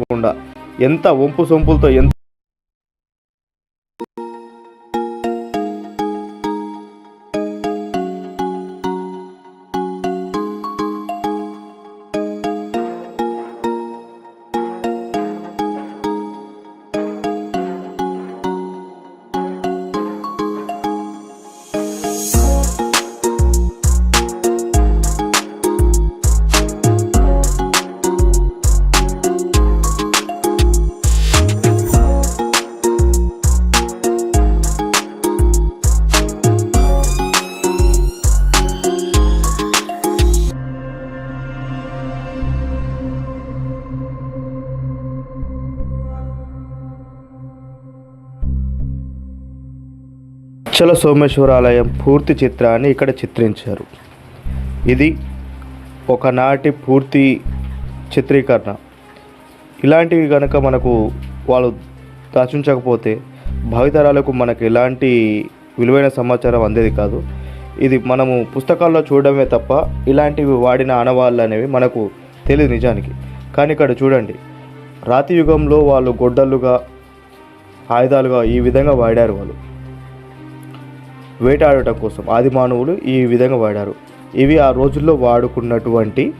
లేకుండా ఎంత వంపు సొంపులతో ఎంత అచ్చల సోమేశ్వర ఆలయం పూర్తి చిత్రాన్ని ఇక్కడ చిత్రించారు. ఇది ఒకనాటి పూర్తి చిత్రీకరణ. ఇలాంటివి కనుక మనకు వాళ్ళు దాచుంచకపోతే భావితరాలకు మనకు ఎలాంటి విలువైన సమాచారం అందేది కాదు. ఇది మనము పుస్తకాల్లో చూడడమే తప్ప ఇలాంటివి వాడిన ఆనవాళ్ళు అనేవి మనకు తెలియదు నిజానికి. కానీ ఇక్కడ చూడండి. రాతి యుగంలో వాళ్ళు గొడ్డలుగా ఆయుధాలుగా ఈ విధంగా వాడారు వాళ్ళు. వేటాడటం కోసం ఆది మానవులు ఈ విధంగా వాడారు. ఇవి ఆ రోజుల్లో వాడుకున్నటువంటి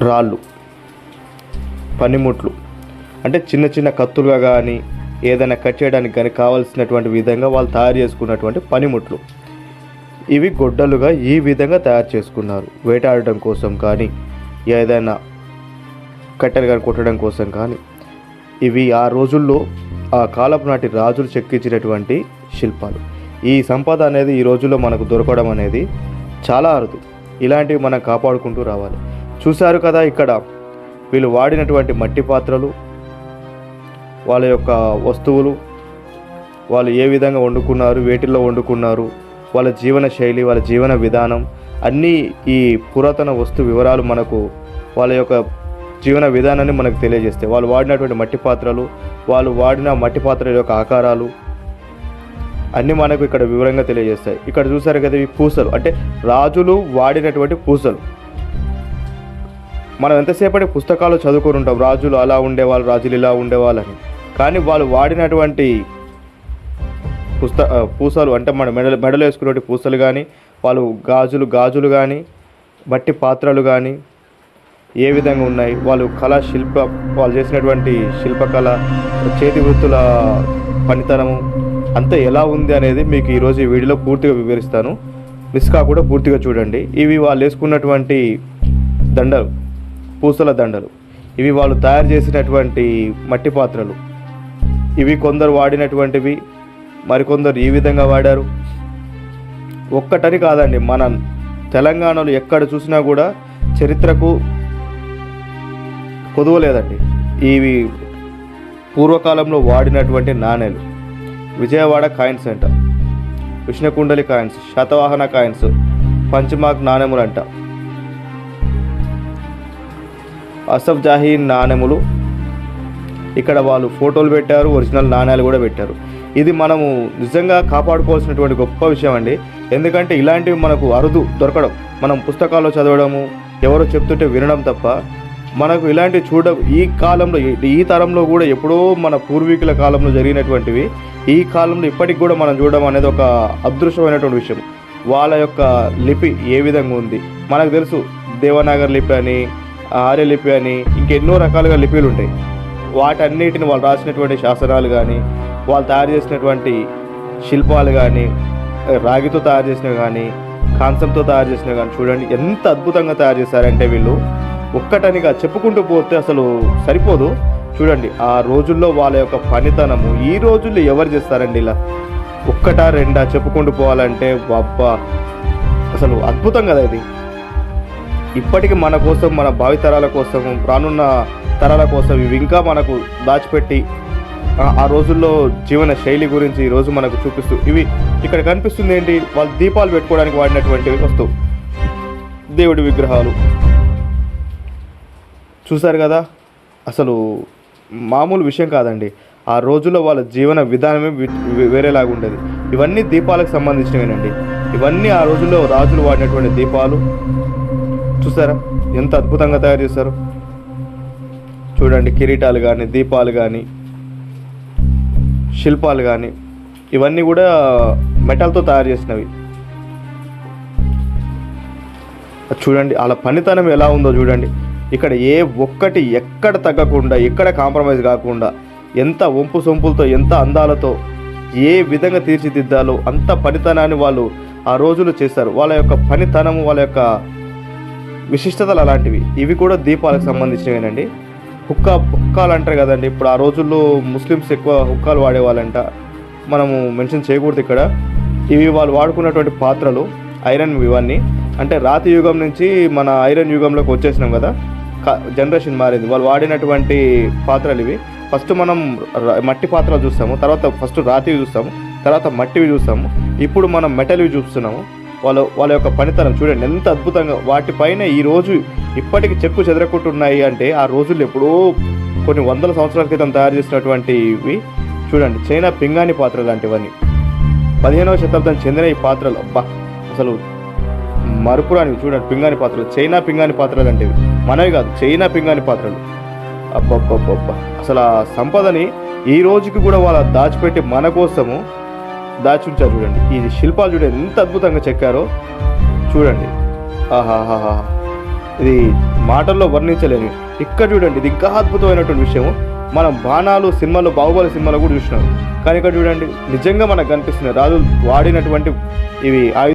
రాళ్ళు పనిముట్లు. అంటే చిన్న చిన్న కత్తులుగా కానీ ఏదైనా కట్ చేయడానికి కానీ కావాల్సినటువంటి విధంగా వాళ్ళు తయారు చేసుకున్నటువంటి పనిముట్లు. ఇవి గొడ్డలుగా ఈ విధంగా తయారు చేసుకున్నారు. వేటాడటం కోసం కానీ ఏదైనా కట్టెలు కానీ కొట్టడం కోసం కానీ. ఇవి ఆ రోజుల్లో ఆ కాలపు నాటి రాజులు చెక్కించినటువంటి శిల్పాలు. ఈ సంపద అనేది ఈ రోజుల్లో మనకు దొరకడం అనేది చాలా అరుదు. ఇలాంటివి మనం కాపాడుకుంటూ రావాలి. చూశారు కదా ఇక్కడ వీళ్ళు వాడినటువంటి మట్టి పాత్రలు వాళ్ళ యొక్క వస్తువులు వాళ్ళు ఏ విధంగా వండుకున్నారు వేటిల్లో వండుకున్నారు వాళ్ళ జీవన శైలి వాళ్ళ జీవన విధానం అన్నీ ఈ పురాతన వస్తు వివరాలు మనకు వాళ్ళ యొక్క జీవన విధానాన్ని మనకు తెలియజేస్తాయి. వాళ్ళు వాడినటువంటి మట్టి పాత్రలు వాళ్ళు వాడిన మట్టి పాత్రల యొక్క ఆకారాలు అన్నీ మనకు ఇక్కడ వివరంగా తెలియజేస్తాయి. ఇక్కడ చూసారు కదా ఈ పూసలు. అంటే రాజులు వాడినటువంటి పూసలు. మనం ఎంతసేపటి పుస్తకాలు చదువుకుని ఉంటాం రాజులు అలా ఉండేవాళ్ళు రాజులు ఇలా ఉండేవాళ్ళని కానీ వాళ్ళు వాడినటువంటి పుస్త పూసలు అంటే మన మెడలు మెడలు వేసుకునేటువంటి పూసలు కానీ వాళ్ళు గాజులు గాజులు కానీ మట్టి పాత్రలు కానీ ఏ విధంగా ఉన్నాయి? వాళ్ళు కళా శిల్ప వాళ్ళు చేసినటువంటి శిల్పకళ చేతి వృత్తుల పనితనము అంతా ఎలా ఉంది అనేది మీకు ఈరోజు ఈ వీడియోలో పూర్తిగా వివరిస్తాను. మిస్ కాకుండా పూర్తిగా చూడండి. ఇవి వాళ్ళు వేసుకున్నటువంటి దండలు పూసల దండలు. ఇవి వాళ్ళు తయారు చేసినటువంటి మట్టి పాత్రలు. ఇవి కొందరు వాడినటువంటివి మరికొందరు ఈ విధంగా వాడారు. ఒక్కటని కాదండి మన తెలంగాణలో ఎక్కడ చూసినా కూడా చరిత్రకు కొదువలేదండి. ఇవి పూర్వకాలంలో వాడినటువంటి నాణేలు. విజయవాడ కాయిన్స్ అంట. విష్ణుకుండలి కాయిన్స్ శతవాహన కాయిన్స్ పంచమాక్ నాణెములు అంట అసఫ్ జాహీన్ నాణెములు. ఇక్కడ వాళ్ళు ఫోటోలు పెట్టారు ఒరిజినల్ నాణ్యాలు కూడా పెట్టారు. ఇది మనము నిజంగా కాపాడుకోవాల్సినటువంటి గొప్ప విషయం అండి. ఎందుకంటే ఇలాంటివి మనకు అరుదు దొరకడం మనం పుస్తకాల్లో చదవడము ఎవరో చెప్తుంటే వినడం తప్ప మనకు ఇలాంటివి చూడ ఈ కాలంలో ఈ- తరంలో కూడా ఎప్పుడో మన పూర్వీకుల కాలంలో జరిగినటువంటివి ఈ కాలంలో ఇప్పటికి కూడా మనం చూడడం అనేది ఒక అదృశ్యమైనటువంటి విషయం. వాళ్ళ యొక్క లిపి ఏ విధంగా ఉంది? మనకు తెలుసు దేవనాగర్ లిపి అని ఆర్య లిపి అని ఇంకెన్నో రకాలుగా లిపిలు ఉంటాయి. వాటన్నిటిని వాళ్ళు రాసినటువంటి శాసనాలు కానీ వాళ్ళు తయారు చేసినటువంటి శిల్పాలు కానీ రాగితో తయారు చేసినవి కానీ కాంసంతో తయారు చేసినవి కానీ చూడండి ఎంత అద్భుతంగా తయారు చేశారంటే వీళ్ళు. ఒక్కటనిగా చెప్పుకుంటూ పోతే అసలు సరిపోదు. చూడండి ఆ రోజుల్లో వాళ్ళ యొక్క పనితనము ఈ రోజుల్లో ఎవరు చేస్తారండి ఇలా? ఒక్కటా రెండా చెప్పుకుంటూ పోవాలంటే అబ్బా అసలు అద్భుతం కదా ఇది. ఇప్పటికి మన కోసం మన భావితరాల కోసం రానున్న తరాల కోసం ఇవి ఇంకా మనకు దాచిపెట్టి ఆ- ఆ రోజుల్లో జీవన శైలి గురించి ఈ రోజు మనకు చూపిస్తూ ఇవి ఇక్కడ కనిపిస్తుంది ఏంటి? వాళ్ళు దీపాలు పెట్టుకోవడానికి వాడినటువంటి వస్తువు. దేవుడి విగ్రహాలు. చూశారు కదా? అసలు మామూలు విషయం కాదండి. ఆ రోజుల్లో వాళ్ళ జీవన విధానమే వేరేలాగా ఉండేది. ఇవన్నీ దీపాలకు సంబంధించినవేనండి. ఇవన్నీ ఆ రోజుల్లో రాజులు వాడినటువంటి దీపాలు. చూసారా ఎంత అద్భుతంగా తయారు చేశారు. చూడండి కిరీటాలు కానీ దీపాలు కానీ శిల్పాలు కానీ ఇవన్నీ కూడా మెటల్తో తయారు చేసినవి. చూడండి వాళ్ళ పనితనం ఎలా ఉందో చూడండి. ఇక్కడ ఏ ఒక్కటి ఎక్కడ తగ్గకుండా ఎక్కడ కాంప్రమైజ్ కాకుండా ఎంత వంపు సొంపులతో ఎంత అందాలతో ఏ విధంగా తీర్చిదిద్దాలో అంత పనితనాన్ని వాళ్ళు ఆ రోజులు చేశారు వాళ్ళ యొక్క పనితనము వాళ్ళ యొక్క విశిష్టతలు అలాంటివి. ఇవి కూడా దీపాలకు సంబంధించినవేనండి. హుక్కా హుక్కాలు అంటారు కదండి. ఇప్పుడు ఆ రోజుల్లో ముస్లిమ్స్ ఎక్కువ హుక్కాలు వాడేవాళ్ళంట. మనము మెన్షన్ చేయకూడదు ఇక్కడ. ఇవి వాళ్ళు వాడుకున్నటువంటి పాత్రలు ఐరన్ ఇవన్నీ. అంటే రాతి యుగం నుంచి మన ఐరన్ యుగంలోకి వచ్చేసినాం కదా. జనరేషన్ మారింది. వాళ్ళు వాడినటువంటి పాత్రలు ఇవి. ఫస్ట్ మనం మట్టి పాత్రలు చూస్తాము. తర్వాత ఫస్ట్ రాతివి చూస్తాము. తర్వాత మట్టివి చూస్తాము. ఇప్పుడు మనం మెటల్వి చూస్తున్నాము. వాళ్ళ వాళ్ళ యొక్క పనితనం చూడండి. ఎంత అద్భుతంగా వాటిపైన ఈ రోజు ఇప్పటికి చెక్కు చెదరకుంటున్నాయి అంటే ఆ రోజుల్లో ఎప్పుడో కొన్ని వందల సంవత్సరాల క్రితం తయారు చేసినటువంటివి చూడండి. చైనా పింగాణి పాత్ర లాంటివన్నీ. పదిహేనవ శతాబ్దం చెందిన ఈ పాత్రలు. అబ్బా! అసలు మరుపురానివి చూడండి. పింగాణి పాత్రలు. చైనా పింగాణి పాత్రలు లాంటివి. మనవి కాదు చైనా పింగాణి పాత్రలు. అబ్బబ్బబ్బబ్బ. అసలు ఆ సంపదని ఈ రోజుకి కూడా వాళ్ళ దాచిపెట్టి మన కోసము దాచి ఉంచారు చూడండి. ఈ శిల్పాలు చూడండి ఎంత అద్భుతంగా చెక్కారో. చూడండి. ఆహాహాహా. ఇది మాటల్లో వర్ణించలేని. ఇక్కడ చూడండి ఇది ఇంకా అద్భుతమైనటువంటి విషయం మనం బాణాలు సినిమాలో బాహుబలి సినిమాలో కూడా చూసినాం. కానీ ఇక్కడ చూడండి నిజంగా మనకు కనిపిస్తున్నాయి రాజు వాడినటువంటి ఇవి